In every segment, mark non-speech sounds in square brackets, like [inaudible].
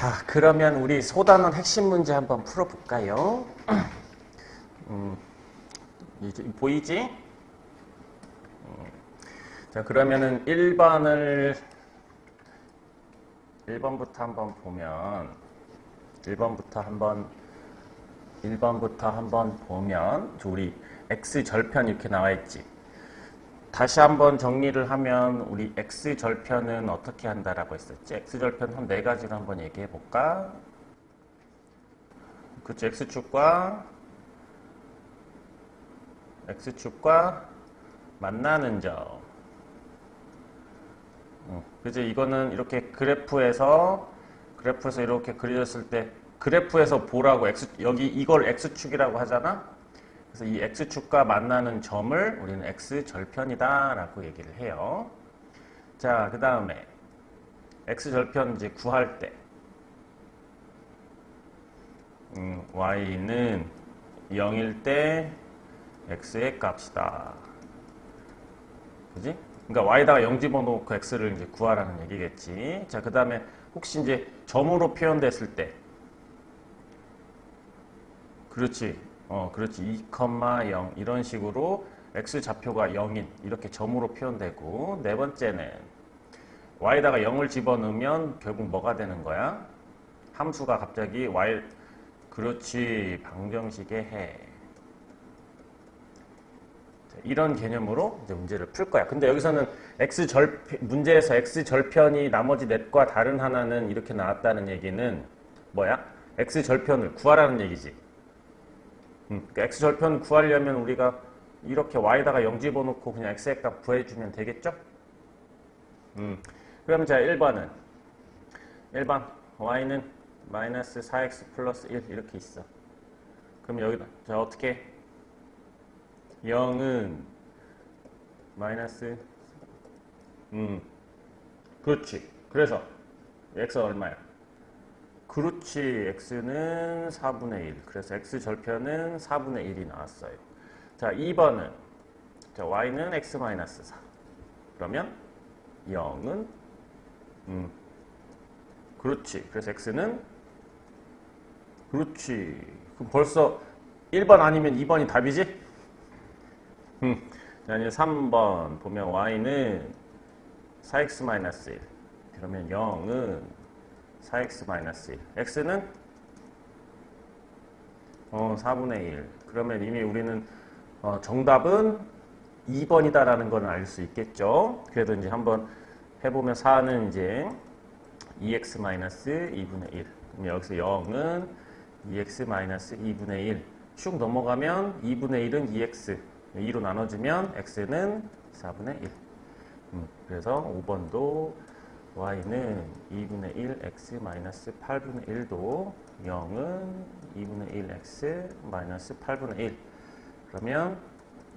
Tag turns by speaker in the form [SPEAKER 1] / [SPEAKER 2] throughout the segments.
[SPEAKER 1] 자, 그러면 우리 소단원 핵심 문제 한번 풀어볼까요? 음, 이제 보이지? 음, 자, 그러면은 1번을 1번부터 한번 보면 1번부터 한번 1번부터 한번 보면 우리 x 절편 이렇게 나와 있지. 다시 한번 정리를 하면 우리 x 절편은 어떻게 한다라고 했었지? x 절편 한 네 가지로 한번 얘기해 볼까? 그치 x 축과 x 축과 만나는 점. 어, 그지 이거는 이렇게 그래프에서 그래프에서 이렇게 그려졌을 때 그래프에서 보라고 x 여기 이걸 x축이라고 하잖아. 그래서 이 x축과 만나는 점을 우리는 x절편이다라고 얘기를 해요. 자, 그 다음에 x절편 이제 구할 때 음, y는 0일 때 x의 값이다. 그지? 그러니까 y에다가 0 집어넣고 x를 이제 구하라는 얘기겠지. 자, 그 다음에 혹시 이제 점으로 표현됐을 때 그렇지. 어, 그렇지. 2,0 이런 식으로 x 좌표가 0인 이렇게 점으로 표현되고 네 번째는 y에다가 0을 집어넣으면 결국 뭐가 되는 거야? 함수가 갑자기 y 그렇지. 방정식의 해. 자, 이런 개념으로 이제 문제를 풀 거야. 근데 여기서는 x 절 문제에서 x 절편이 나머지 넷과 다른 하나는 이렇게 나왔다는 얘기는 뭐야? x 절편을 구하라는 얘기지. 음, 그러니까 x 절편 구하려면 우리가 이렇게 y에다가 0 집어넣고 그냥 x의 값 구해주면 되겠죠? 음, 그럼 자 1번은 1번 y는 마이너스 4x 플러스 1 이렇게 있어. 그럼 여기다 자 어떻게 0은 마이너스 음 그렇지. 그래서 x가 얼마야? 그렇지. x는 4분의 1. 그래서 x 절편은 4분의 1이 나왔어요. 자, 2번은 자, y는 x 마이너스 4. 그러면 0은 음. 그렇지. 그래서 x는 그렇지. 그럼 벌써 1번 아니면 2번이 답이지? 음. 자, 이제 3번 보면 y는 4x 마이너스 1. 그러면 0은 4x-1. x는 어, 4분의 1. 그러면 이미 우리는 어, 정답은 2번이다라는 걸알수 있겠죠. 그래도 이제 한번 해보면 4는 이제 2x-2분의 1. 그럼 여기서 0은 2x-2분의 1. 쭉 넘어가면 2분의 1은 2x. 2로 나눠주면 x는 4분의 1. 음, 그래서 5번도 y는 2분의 1 x 마이너스 8분의 1도 0은 2분의 1 x 마이너스 8분의 1 그러면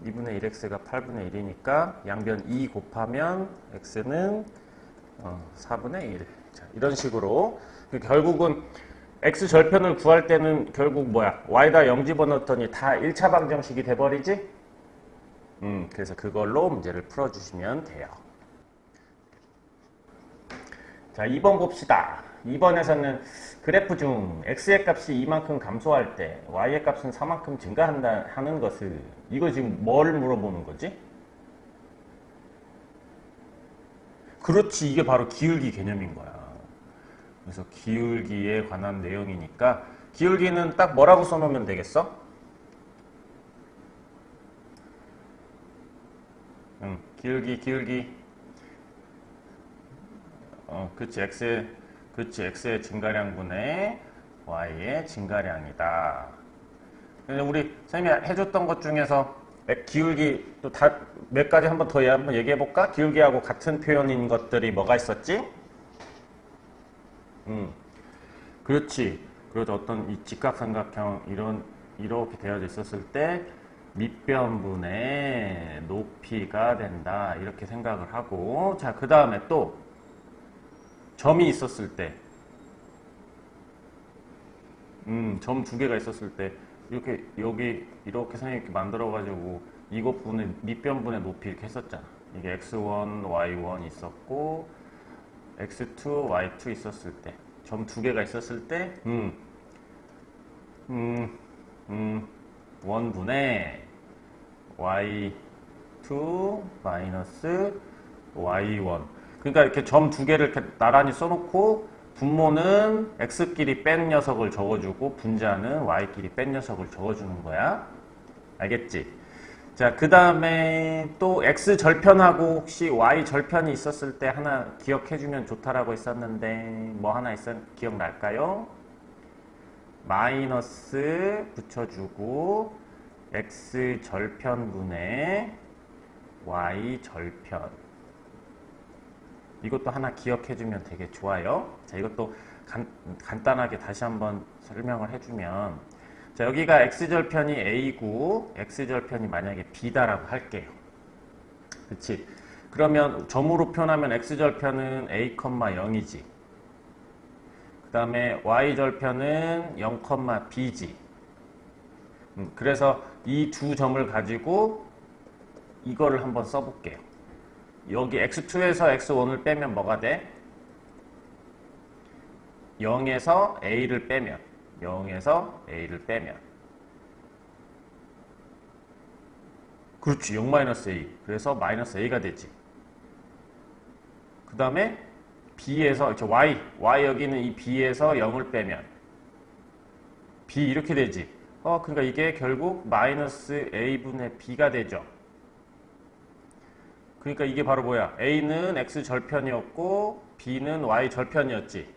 [SPEAKER 1] 2분의 1x가 8분의 1이니까 양변 2 곱하면 x는 어, 4분의 1 자, 이런 식으로. 결국은 x 절편을 구할 때는 결국 뭐야? y다 0 집어넣었더니 다 1차 방정식이 돼버리지? 음, 그래서 그걸로 문제를 풀어주시면 돼요 자, 2번 봅시다. 2번에서는 그래프 중 x의 값이 이만큼 감소할 때 y의 값은 4만큼 증가한다 하는 것을 이거 지금 뭘 물어보는 거지? 그렇지, 이게 바로 기울기 개념인 거야. 그래서 기울기에 관한 내용이니까 기울기는 딱 뭐라고 써놓으면 되겠어? 응, 기울기, 기울기. 어, 그치, x, 그치, x의 증가량분의 y의 증가량이다. 근데 우리 선생님이 해줬던 것 중에서 기울기 또 다 몇 가지 한번 더 한번 얘기해 볼까? 기울기하고 같은 표현인 것들이 뭐가 있었지? 음, 그렇지. 그래서 어떤 이 직각삼각형 이런 이렇게 되어져 있었을 때 밑변분의 높이가 된다 이렇게 생각을 하고 자 그 다음에 또 점이 있었을 때, 음, 점 두 개가 있었을 때, 이렇게, 여기, 이렇게 선생님 이렇게 만들어가지고, 이것분의, 밑변분의 높이 이렇게 했었잖아. 이게 x1, y1 있었고, x2, y2 있었을 때. 점 두 개가 있었을 때, 음, 음, 음, 원분의 y2 마이너스 y1. 그러니까 이렇게 점 두 개를 이렇게 나란히 써놓고 분모는 x끼리 뺀 녀석을 적어주고 분자는 y끼리 뺀 녀석을 적어주는 거야. 알겠지? 자, 그 다음에 또 x 절편하고 혹시 y 절편이 있었을 때 하나 기억해주면 좋다라고 했었는데 뭐 하나 있었 기억날까요? 마이너스 붙여주고 x 절편분의 y 절편 이것도 하나 기억해주면 되게 좋아요. 자, 이것도 간, 간단하게 다시 한번 설명을 해주면 자, 여기가 x절편이 a고 x절편이 만약에 b다라고 할게요. 그치? 그러면 점으로 표현하면 x절편은 a, 0이지. 그 다음에 y절편은 0, b지. 음, 그래서 이 두 점을 가지고 이거를 한번 써볼게요. 여기 x2에서 x1을 빼면 뭐가 돼? 0에서 a를 빼면 0에서 a를 빼면. 그렇지 0-a 그래서 마이너스 a가 되지. 그 다음에 b에서 저 y y 여기는 이 b에서 0을 빼면. B 이렇게 되지. 어 그러니까 이게 결국 마이너스 a분의 b가 되죠 그러니까 이게 바로 뭐야 a는 x 절편이었고 b는 y 절편이었지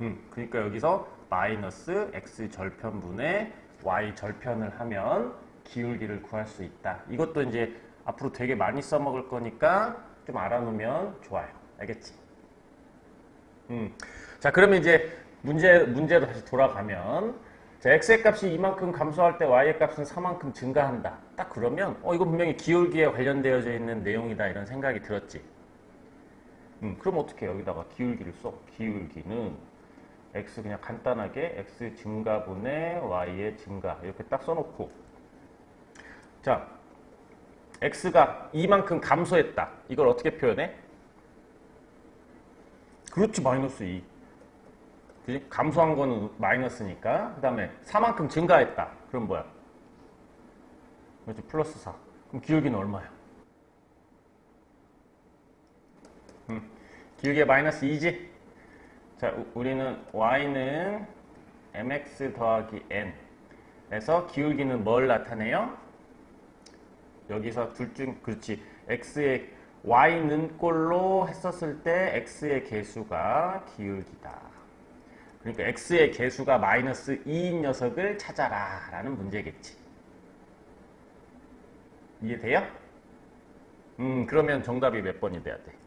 [SPEAKER 1] 음, 그러니까 여기서 마이너스 x 절편분의 y 절편을 하면 기울기를 구할 수 있다. 이것도 이제 앞으로 되게 많이 써먹을 거니까 좀 알아놓으면 좋아요. 알겠지? 음. 자, 그러면 이제 문제, 문제로 다시 돌아가면 자, x의 값이 이만큼 감소할 때 y의 값은 4만큼 증가한다. 딱 그러면 어 이거 분명히 기울기에 관련되어져 있는 내용이다 이런 생각이 들었지. 음, 그럼 어떻게 여기다가 기울기를 써? 기울기는 x 그냥 간단하게 x 증가분의 y의 증가 이렇게 딱 써놓고 자 x가 이만큼 감소했다 이걸 어떻게 표현해? 그렇지 마이너스 2 그지? 감소한 거는 마이너스니까 그 다음에 4만큼 증가했다 그럼 뭐야? 그렇지 플러스 4 그럼 기울기는 얼마야? 음, 기울기 마이너스 2지? 자, 우- 우리는 y는 mx 더하기 n에서 기울기는 뭘 나타내요? 여기서 둘 중 그렇지 x의 y는 꼴로 했었을 때 x의 개수가 기울기다. 그러니까 x의 개수가 마이너스 2인 녀석을 찾아라 라는 문제겠지. 이해돼요? 음, 그러면 정답이 몇 번이 돼야 돼?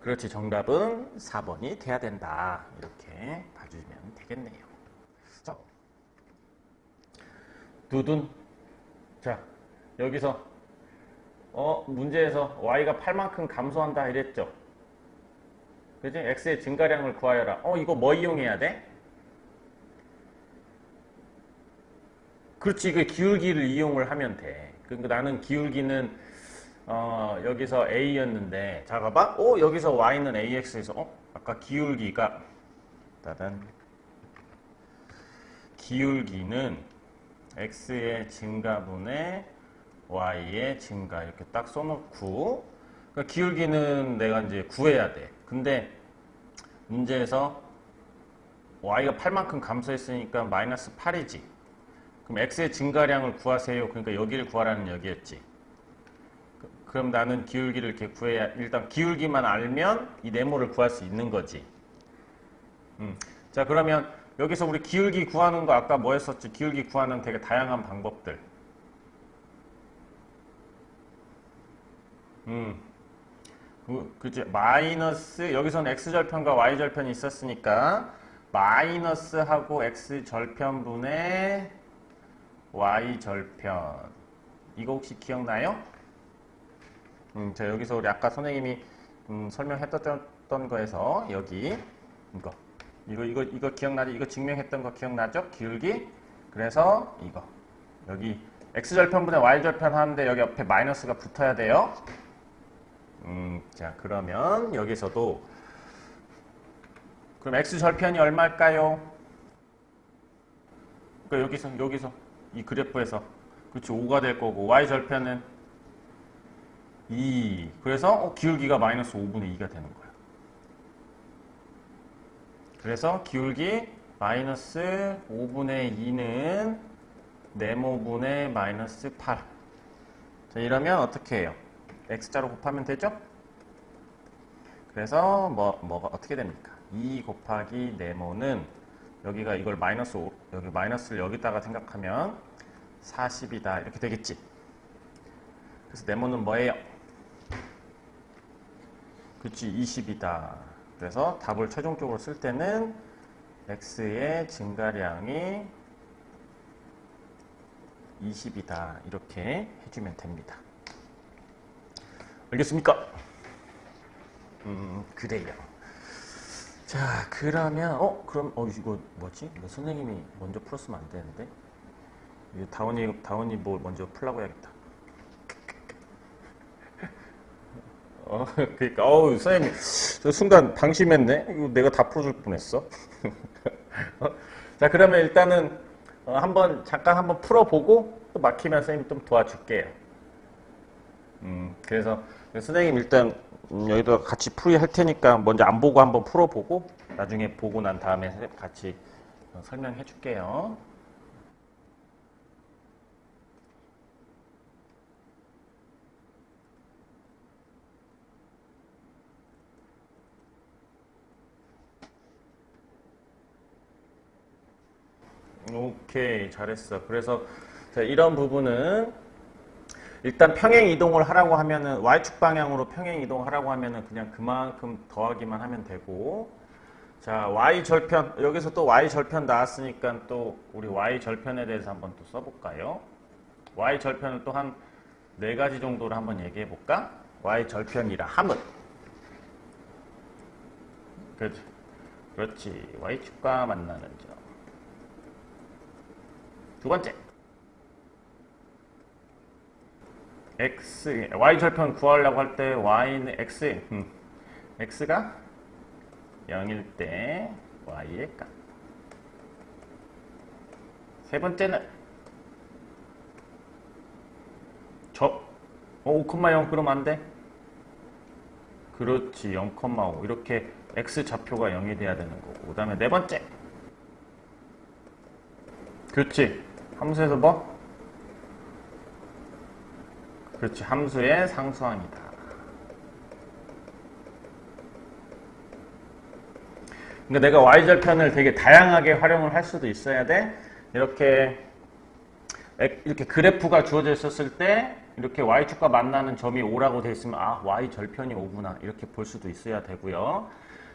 [SPEAKER 1] 그렇지 정답은 4번이 돼야 된다 이렇게 봐주면 되겠네요 자 두둔 자 여기서 어 문제에서 y가 8만큼 감소한다 이랬죠 그지 x의 증가량을 구하여라 어 이거 뭐 이용해야 돼? 그렇지 그 기울기를 이용을 하면 돼 그러니까 나는 기울기는 어, 여기서 A였는데, 자, 봐봐. 오, 여기서 Y는 AX에서, 어? 아까 기울기가, 따단. 기울기는 X의 증가분의 Y의 증가. 이렇게 딱 써놓고, 그러니까 기울기는 내가 이제 구해야 돼. 근데, 문제에서 Y가 8만큼 감소했으니까 마이너스 8이지. 그럼 X의 증가량을 구하세요. 그러니까 여기를 구하라는 여기였지. 그럼 나는 기울기를 이렇게 구해야 일단 기울기만 알면 이 네모를 구할 수 있는 거지. 음. 자 그러면 여기서 우리 기울기 구하는 거 아까 뭐 했었지? 기울기 구하는 되게 다양한 방법들. 음. 그, 그지 마이너스 여기서는 x 절편과 y 절편이 있었으니까 마이너스하고 x 절편분의 y 절편 이거 혹시 기억나요? 음, 자 여기서 우리 아까 선생님이 음, 설명했던 거에서 여기 이거 이거 이거 이거 기억나죠? 이거 증명했던 거 기억나죠? 기울기 그래서 이거 여기 x 절편분의 y 절편 하는데 여기 옆에 마이너스가 붙어야 돼요. 음, 자 그러면 여기서도 그럼 x 절편이 얼마일까요? 그러니까 여기서 여기서 이 그래프에서 그렇지 5가 될 거고 y 절편은 2 그래서 어, 기울기가 마이너스 5분의 2가 되는 거야. 그래서 기울기 마이너스 5분의 2는 네모분의 마이너스 8. 자, 이러면 어떻게 해요? X자로 곱하면 되죠? 그래서 뭐, 뭐가 어떻게 됩니까? 2 곱하기 네모는 여기가 이걸 마이너스 5, 여기 마이너스를 여기다가 생각하면 40이다 이렇게 되겠지. 그래서 네모는 뭐예요? 그치 20이다. 그래서 답을 최종적으로 쓸 때는 x의 증가량이 20이다 이렇게 해주면 됩니다. 알겠습니까? 음 그래요. 자 그러면 어 그럼 어 이거 뭐지? 이거 선생님이 먼저 풀었으면 안 되는데 이거 다원이 다원이 뭐 먼저 풀라고 해야겠다. [laughs] 어 그러니까 어우 선생님 저 순간 방심했네. 이거 내가 다 풀어줄 뻔했어. [laughs] 어? 자 그러면 일단은 어, 한번 잠깐 한번 풀어보고 또 막히면 선생님 좀 도와줄게요. 음 그래서 선생님 일단 음, 여기다 같이 풀이 할 테니까 먼저 안 보고 한번 풀어보고 나중에 보고 난 다음에 같이 어, 설명해 줄게요. 오케이 잘했어. 그래서 자, 이런 부분은 일단 평행 이동을 하라고 하면은 y축 방향으로 평행 이동하라고 하면은 그냥 그만큼 더하기만 하면 되고 자 y 절편 여기서 또 y 절편 나왔으니까 또 우리 y 절편에 대해서 한번 또 써볼까요? y 절편을 또 한 네 가지 정도로 한번 얘기해 볼까? y 절편이라 함은 그렇지 그렇지 y축과 만나는 점. 두 번째 x y 절편 구하려고 할 때 y는 x 음, x가 0일 때 y의 값. 세 번째는 저 어, 5,0 그럼 안 돼? 그렇지 0,5 이렇게 x 좌표가 0이 돼야 되는 거고 그 다음에 네 번째 그렇지 함수에서 뭐? 그렇지 함수의 상수항이다. 그러니까 내가 y절편을 되게 다양하게 활용을 할 수도 있어야 돼. 이렇게 이렇게 그래프가 주어져 있었을 때 이렇게 y축과 만나는 점이 5라고 돼 있으면 아 y절편이 5구나 이렇게 볼 수도 있어야 되고요.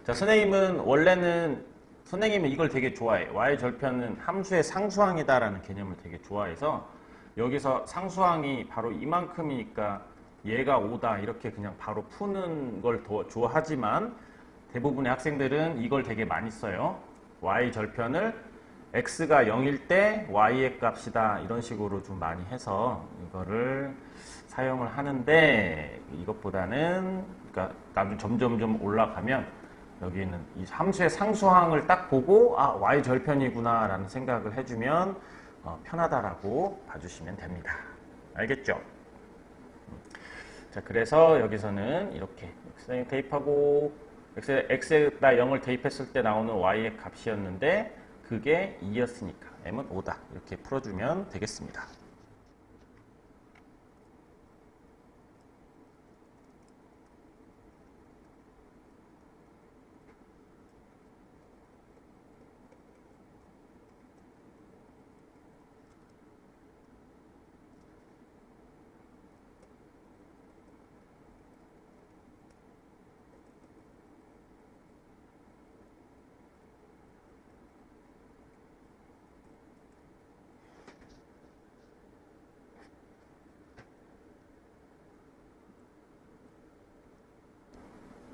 [SPEAKER 1] 자 선생님은 원래는 선생님은 이걸 되게 좋아해. y절편은 함수의 상수항이다라는 개념을 되게 좋아해서 여기서 상수항이 바로 이만큼이니까 얘가 5다 이렇게 그냥 바로 푸는 걸 더 좋아하지만 대부분의 학생들은 이걸 되게 많이 써요. y절편을 x가 0일 때 y의 값이다 이런 식으로 좀 많이 해서 이거를 사용을 하는데 이것보다는 그러니까 나중 점점점 올라가면 여기는 이 함수의 상수항을 딱 보고 아 y 절편이구나 라는 생각을 해주면 어, 편하다라고 봐주시면 됩니다. 알겠죠? 자 그래서 여기서는 이렇게 x에 대입하고 x, x에다 0을 대입했을 때 나오는 y의 값이었는데 그게 2였으니까 m은 5다 이렇게 풀어주면 되겠습니다.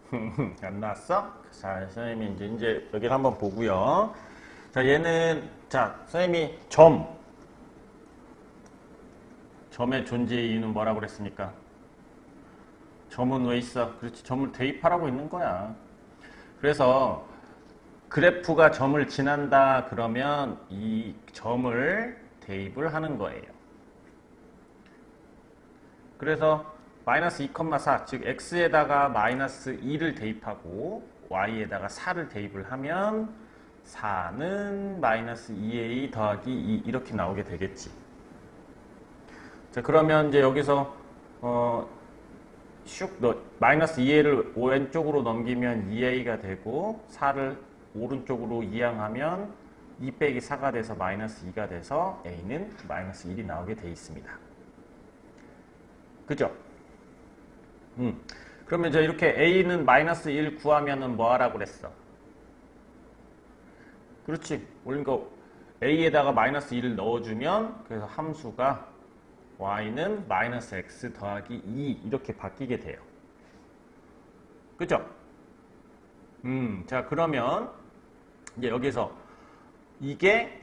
[SPEAKER 1] [laughs] 안 나왔어? 자, 선생님이 이제, 이제 여기를 한번 보고요. 자, 얘는, 자, 선생님이 점. 점의 존재의 이유는 뭐라고 그랬습니까? 점은 왜 있어? 그렇지, 점을 대입하라고 있는 거야. 그래서, 그래프가 점을 지난다 그러면 이 점을 대입을 하는 거예요. 그래서 마이너스 2,4, 즉 x에다가 마이너스 2를 대입하고 y에다가 4를 대입을 하면 4는 마이너스 2a 더하기 2 이렇게 나오게 되겠지. 자 그러면 이제 여기서 어, 슉 넣, 마이너스 2a를 왼쪽으로 넘기면 2a가 되고 4를 오른쪽으로 이항하면 2 빼기 4가 돼서 마이너스 2가 돼서 a는 마이너스 1이 나오게 돼 있습니다. 그죠? 음. 그러면 이제 이렇게 a는 마이너스 1 구하면은 뭐 하라고 그랬어? 그렇지. 그러니까 a에다가 마이너스 1을 넣어주면 그래서 함수가 y는 마이너스 x 더하기 2 이렇게 바뀌게 돼요. 그죠? 음, 자 그러면 이제 여기서 이게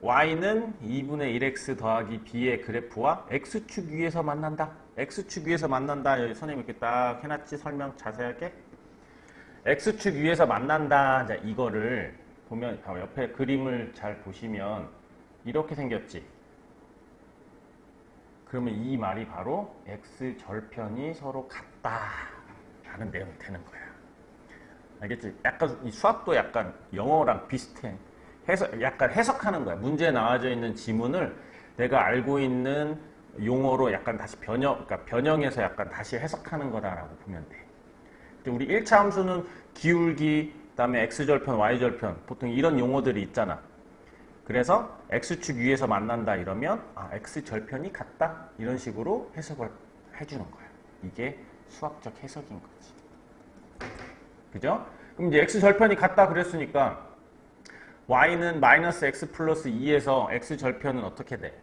[SPEAKER 1] y는 2분의 1x 더하기 b의 그래프와 x축 위에서 만난다. X축 위에서 만난다. 여기 선생님 이렇게 딱 해놨지 설명 자세하게. x축 위에서 만난다. 자 이거를 보면 봐봐, 옆에 그림을 잘 보시면 이렇게 생겼지. 그러면 이 말이 바로 x 절편이 서로 같다 라는 내용이 되는 거야. 알겠지? 약간 이 수학도 약간 영어랑 비슷해. 해석, 약간 해석하는 거야. 문제에 나와져 있는 지문을 내가 알고 있는 용어로 약간 다시 변형, 그러니까 변형해서 약간 다시 해석하는 거다라고 보면 돼. 우리 1차 함수는 기울기, 그 다음에 x절편, y절편 보통 이런 용어들이 있잖아. 그래서 x축 위에서 만난다 이러면 아, x절편이 같다 이런 식으로 해석을 해주는 거야. 이게 수학적 해석인 거지. 그죠? 그럼 이제 x절편이 같다 그랬으니까 y는 마이너스 x 플러스 2에서 x절편은 어떻게 돼?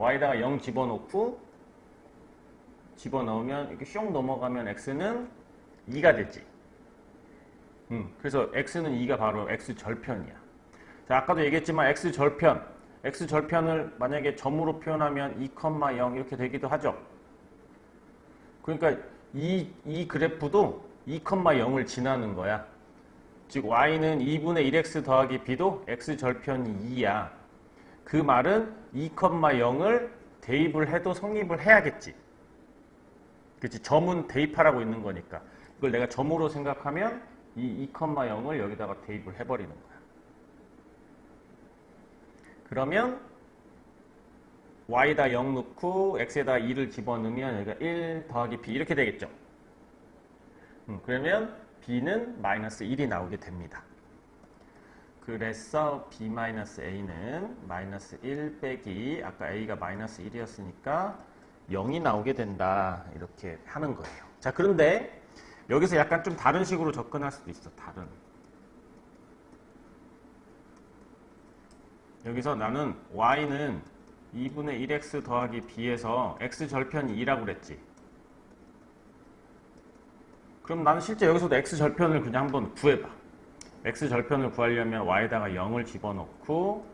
[SPEAKER 1] Y에다가 0 집어넣고 집어넣으면 이렇게 슝 넘어가면 x는 2가 되지. 음, 그래서 x는 2가 바로 x절편이야. 자, 아까도 얘기했지만 x절편, x절편을 만약에 점으로 표현하면 2,0 이렇게 되기도 하죠. 그러니까 이, 이 그래프도 2,0을 지나는 거야. 즉 y는 2분의 1x 더하기 b도 x절편이 2야. 그 말은 2,0을 대입을 해도 성립을 해야겠지. 그치 점은 대입하라고 있는 거니까. 이걸 내가 점으로 생각하면 이 2,0을 여기다가 대입을 해버리는 거야. 그러면 y에다 0 넣고 x에다 2를 집어넣으면 여기가 1 더하기 b 이렇게 되겠죠. 음, 그러면 b는 마이너스 1이 나오게 됩니다. 그래서 b-a는 마이너스 1 빼기 아까 a가 마이너스 1이었으니까 0이 나오게 된다 이렇게 하는 거예요. 자 그런데 여기서 약간 좀 다른 식으로 접근할 수도 있어. 다른. 여기서 나는 y는 2분의 1x 더하기 b에서 x절편이 2라고 그랬지. 그럼 나는 실제 여기서도 x절편을 그냥 한번 구해봐. X절편을 구하려면 y에다가 0을 집어넣고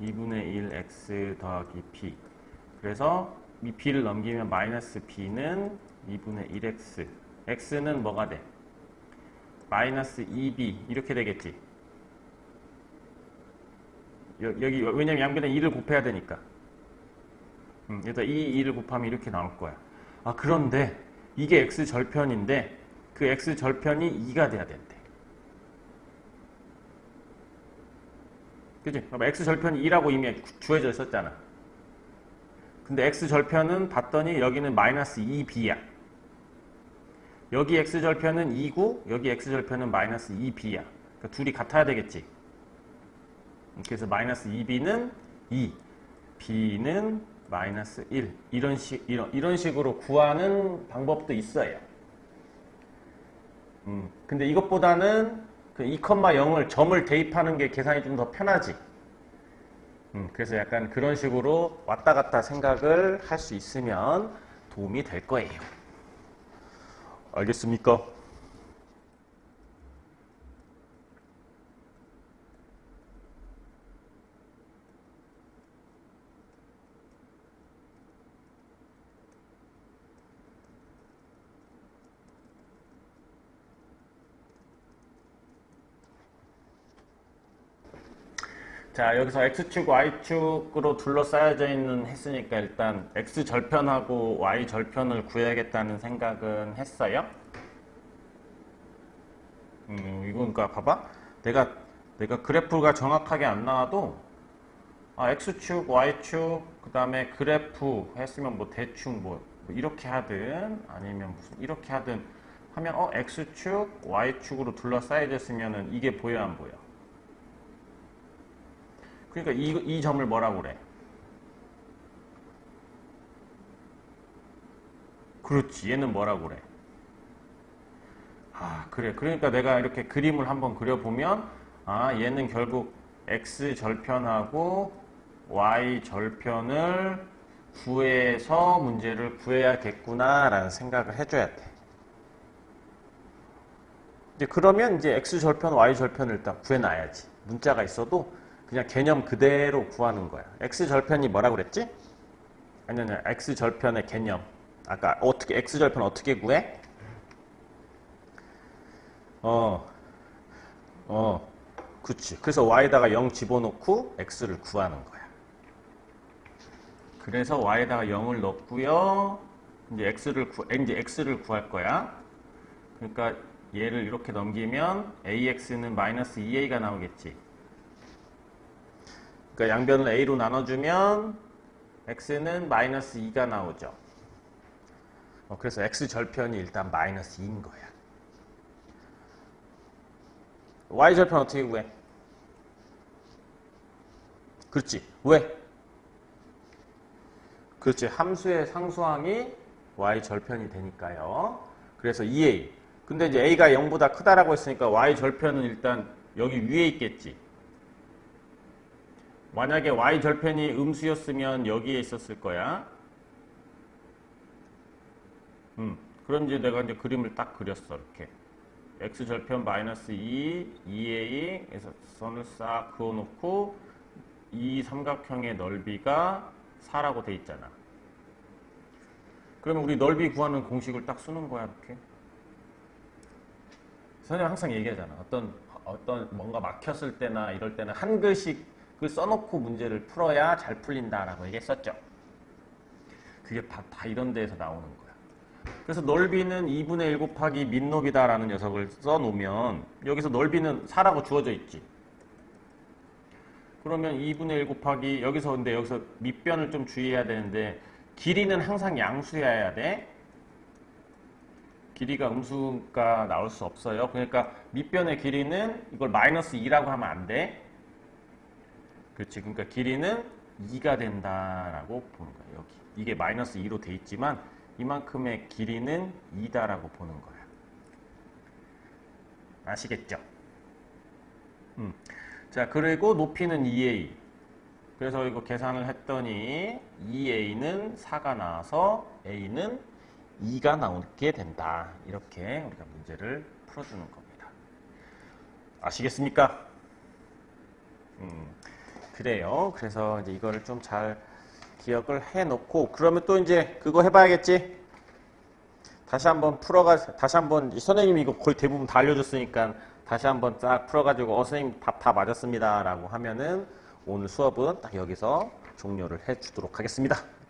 [SPEAKER 1] 2분의 1x 더하기 b 그래서 이 b를 넘기면 마이너스 b는 2분의 1x x는 뭐가 돼? 마이너스 2b 이렇게 되겠지. 여, 기 왜냐면 양변에 2를 곱해야 되니까. 음, 여기다 이 2를 곱하면 이렇게 나올 거야. 아 그런데 이게 x 절편인데 그 x 절편이 2가 돼야 된대. 그지? 그럼 x 절편이 2라고 이미 주어져 있었잖아. 근데 x 절편은 봤더니 여기는 마이너스 2b야. 여기 x 절편은 2고 여기 x 절편은 마이너스 2b야. 그러니까 둘이 같아야 되겠지. 그래서 마이너스 2b는 2, b는 마이너스 1 이런 식 이런 이런 식으로 구하는 방법도 있어요. 음, 근데 이것보다는 그 2,0을 점을 대입하는 게 계산이 좀 더 편하지. 음, 그래서 약간 그런 식으로 왔다 갔다 생각을 할 수 있으면 도움이 될 거예요. 알겠습니까? 자, 여기서 x축, y축으로 둘러싸여져 있는 했으니까 일단 x 절편하고 y 절편을 구해야겠다는 생각은 했어요. 음, 이건 그러니까 봐봐. 내가 내가 그래프가 정확하게 안 나와도 아, x축, y축, 그 다음에 그래프 했으면 뭐 대충 뭐, 뭐 이렇게 하든 아니면 무슨 이렇게 하든 하면 어, x축, y축으로 둘러싸여져 있으면은 이게 보여 안 보여? 그러니까 이, 이 점을 뭐라고 그래? 그렇지. 얘는 뭐라고 그래? 아, 그래. 그러니까 내가 이렇게 그림을 한번 그려보면, 아, 얘는 결국 x 절편하고 y 절편을 구해서 문제를 구해야겠구나라는 생각을 해줘야 돼. 이제 그러면 이제 x 절편, y 절편을 일단 구해놔야지. 문자가 있어도 그냥 개념 그대로 구하는 거야. x 절편이 뭐라 그랬지? 아니, 아니, x 절편의 개념. 아까 어떻게, x 절편 어떻게 구해? 어, 어, 그치. 그래서 y에다가 0 집어넣고 x를 구하는 거야. 그래서 y에다가 0을 넣고요. 이제 x를 구, 이제 x를 구할 거야. 그러니까 얘를 이렇게 넘기면 ax는 마이너스 2a가 나오겠지. 그러니까 양변을 a로 나눠주면 x는 마이너스 2가 나오죠. 어, 그래서 x 절편이 일단 마이너스 2인 거야. y 절편 어떻게 구해? 그렇지. 왜? 그렇지. 함수의 상수항이 y 절편이 되니까요. 그래서 2a. 근데 이제 a가 0보다 크다라고 했으니까 y 절편은 일단 여기 위에 있겠지. 만약에 y 절편이 음수였으면 여기에 있었을 거야. 음, 그럼 이제 내가 이제 그림을 딱 그렸어 이렇게. x 절편 마이너스 2, 2a 에서 선을 싹 그어놓고 이 삼각형의 넓이가 4라고 돼 있잖아. 그러면 우리 넓이 구하는 공식을 딱 쓰는 거야 이렇게. 선생님 항상 얘기하잖아. 어떤 어떤 뭔가 막혔을 때나 이럴 때는 한 글씩 을 써놓고 문제를 풀어야 잘 풀린다라고 얘기했었죠. 그게 다, 다 이런 데에서 나오는 거야. 그래서 넓이는 2분의 1 곱하기 민높이다라는 녀석을 써놓으면 여기서 넓이는 4라고 주어져 있지. 그러면 2분의 1 곱하기 여기서 근데 여기서 밑변을 좀 주의해야 되는데 길이는 항상 양수여야 돼. 길이가 음수가 나올 수 없어요. 그러니까 밑변의 길이는 이걸 마이너스 2라고 하면 안 돼. 그렇지. 그러니까 길이는 2가 된다라고 보는 거야. 여기. 이게 마이너스 2로 돼 있지만 이만큼의 길이는 2다라고 보는 거야. 아시겠죠? 음. 자, 그리고 높이는 2a. 그래서 이거 계산을 했더니 2a는 4가 나와서 a는 2가 나오게 된다. 이렇게 우리가 문제를 풀어주는 겁니다. 아시겠습니까? 음, 그래요. 그래서 이제 이거를 좀 잘 기억을 해놓고 그러면 또 이제 그거 해봐야겠지. 다시 한번 풀어가 다시 한번 이 선생님이 이거 거의 대부분 다 알려줬으니까 다시 한번 쫙 풀어가지고 어 선생님 답 다 맞았습니다라고 하면은 오늘 수업은 딱 여기서 종료를 해주도록 하겠습니다.